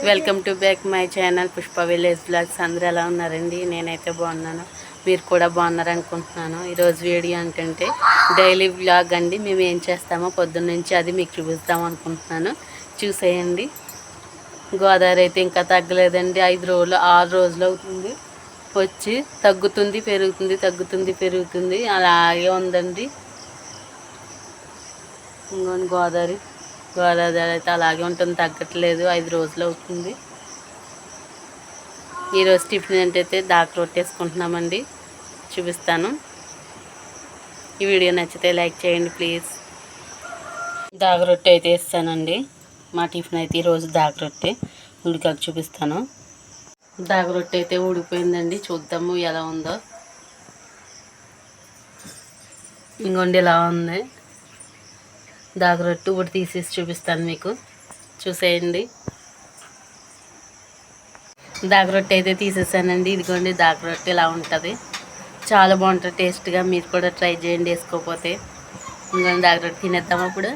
Welcome to back my channel Pushpa village vlogs. అందరూ ఎలా ఉన్నారండి? నేనైతే బాగున్నాను. మీరు కూడా బాగున్నారనుకుంటున్నాను. ఈరోజు వీడియో ఏంటంటే డైలీ బ్లాగ్ అండి. మేము ఏం చేస్తామో పొద్దున్న నుంచి అది మీకు చూపిస్తాం అనుకుంటున్నాను. చూసేయండి. గోదావరి అయితే ఇంకా తగ్గలేదండి. ఐదు రోజులు ఆరు రోజులు అవుతుంది. వచ్చి తగ్గుతుంది పెరుగుతుంది తగ్గుతుంది పెరుగుతుంది. అలాగే ఉందండి. ఇంకోండి గోదావరి. గోదావరి అయితే అలాగే ఉంటుంది తగ్గట్లేదు ఐదు రోజులు అవుతుంది. ఈరోజు టిఫిన్ ఏంటైతే దాకా రొట్టేసుకుంటున్నామండి చూపిస్తాను. ఈ వీడియో నచ్చితే లైక్ చేయండి ప్లీజ్. దాగ రొట్టె అయితే ఇస్తానండి మా టిఫిన్ అయితే ఈరోజు దాగ రొట్టె ఉడికాక చూపిస్తాను. దాగ రొట్టె అయితే ఉడిపోయిందండి చూద్దాము ఎలా ఉందో. ఇంకొండి ఎలా ఉంది? దాగరొట్టు ఇప్పుడు తీసేసి చూపిస్తాను మీకు. చూసేయండి. దాగరొట్టి అయితే తీసేసానండి. ఇదిగోండి దాగరొట్టి ఇలా ఉంటుంది. చాలా బాగుంటుంది టేస్ట్గా మీరు కూడా ట్రై చేయండి వేసుకోకపోతే. ఇంకొండి దాగరొట్టి తినేద్దాం అప్పుడు.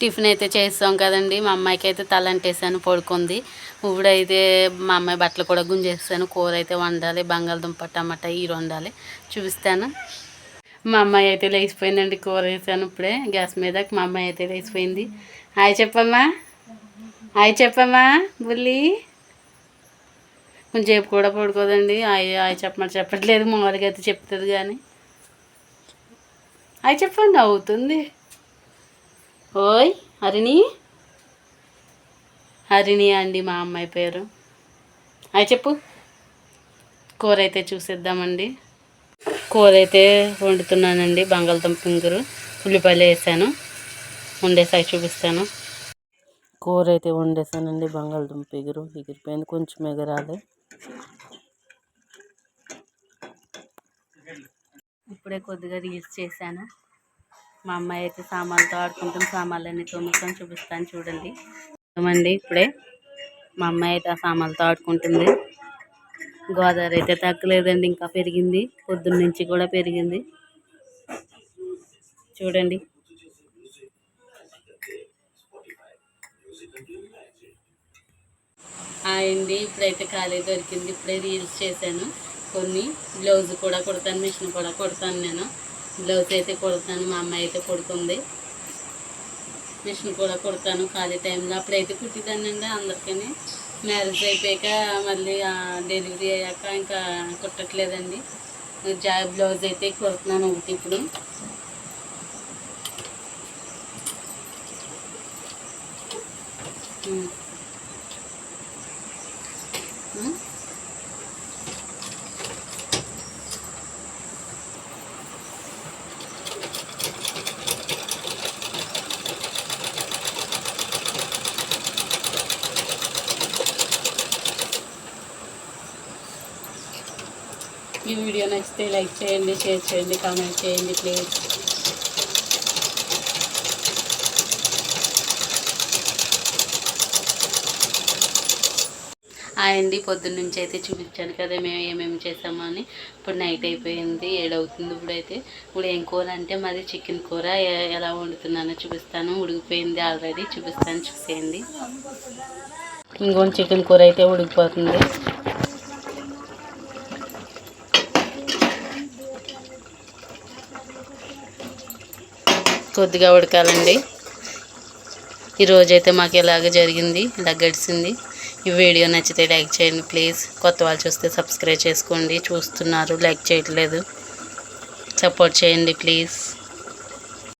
టిఫిన్ అయితే చేస్తాం కదండి. మా అమ్మాయికి అయితే తలంటేసాను పడుకుంది. ఇప్పుడైతే మా అమ్మాయి బట్టలు కూడా గుంజేస్తాను. కూర అయితే వండాలి బంగాళదుంప టమాటా ఈరు వండాలి. చూపిస్తాను. మా అమ్మాయి అయితే లేచిపోయిందండి కూర వేసాను ఇప్పుడే. గ్యాస్ మీద మా అమ్మాయి అయితే లేచిపోయింది. హాయ్ చెప్పమ్మా. హాయ్ చెప్పమ్మా బుల్లి. కొంచెం కూడా పడుకోదండి. హాయ్ హాయ్ చెప్పమని చెప్పట్లేదు. మామూలుగా అయితే చెప్తుంది కానీ హాయ్ చెప్పండి అవుతుంది. ఓయ్ హరిణి. హరిణి అండి మా అమ్మాయి పేరు. హాయ్ చెప్పు. కూర అయితే చూసేద్దామండి. కూర అయితే వండుతున్నానండి బంగాళదుంప ఇంగురు ఉల్లిపాయలు వేసాను. వండేసాయి చూపిస్తాను. కూర అయితే వండేసానండి బంగాళదుంప ఎగురు ఎగిరిపోయింది కొంచెం ఎగరాలి. ఇప్పుడే కొద్దిగా రీల్స్ చేశాను. మా అమ్మాయి అయితే సామాన్లతో ఆడుకుంటాం సామాన్లన్నీ తొమ్మిది చూపిస్తాను చూడండి. అండి ఇప్పుడే మా అమ్మాయి అయితే ఆ సామాన్లతో ఆడుకుంటుంది. గోదావరి అయితే తగ్గలేదండి ఇంకా పెరిగింది. పొద్దున్న నుంచి కూడా పెరిగింది. చూడండి. అండి ఇప్పుడైతే ఖాళీ దొరికింది. ఇప్పుడే రీల్స్ చేశాను. కొన్ని బ్లౌజ్ కూడా కుడతాను మిషన్ కూడా కుడతాను నేను. బ్లౌజ్ అయితే కుడతాను మా అమ్మాయి అయితే కుడుతుంది. మిషన్ కూడా కుడతాను ఖాళీ టైంలో అప్పుడైతే కుట్టిదానండి అందరికీ మ్యారేజ్ అయిపోయాక మళ్ళీ డెలివరీ అయ్యాక ఇంకా కుట్టట్లేదండి. జాబ్ బ్లౌజ్ అయితే కుడుతున్నాను ఒకటి ఇప్పుడు. ఈ వీడియో నచ్చితే లైక్ చేయండి షేర్ చేయండి కామెంట్ చేయండి ప్లీజ్. అండి పొద్దున్న నుంచి అయితే చూపించాను కదా మేము ఏమేమి చేసామో అని. ఇప్పుడు నైట్ అయిపోయింది ఏడవుతుంది ఇప్పుడైతే. ఇప్పుడు ఏం కూర అంటే మాది చికెన్ కూర ఎలా వండుతున్నానో చూపిస్తాను. ఉడికిపోయింది ఆల్రెడీ చూపిస్తాను చూసేయండి. ఇంకొంచెం చికెన్ కూర అయితే ఉడికిపోతుంది. కొద్దిగా ఉడకాలండి. ఈరోజైతే మాకు ఇలాగ జరిగింది ఇలా గడిచింది ఈ వీడియో నచ్చితే లైక్ చేయండి ప్లీజ్. కొత్త వాళ్ళు చూస్తే సబ్స్క్రైబ్ చేసుకోండి. చూస్తున్నారు లైక్ చేయట్లేదు. సపోర్ట్ చేయండి ప్లీజ్.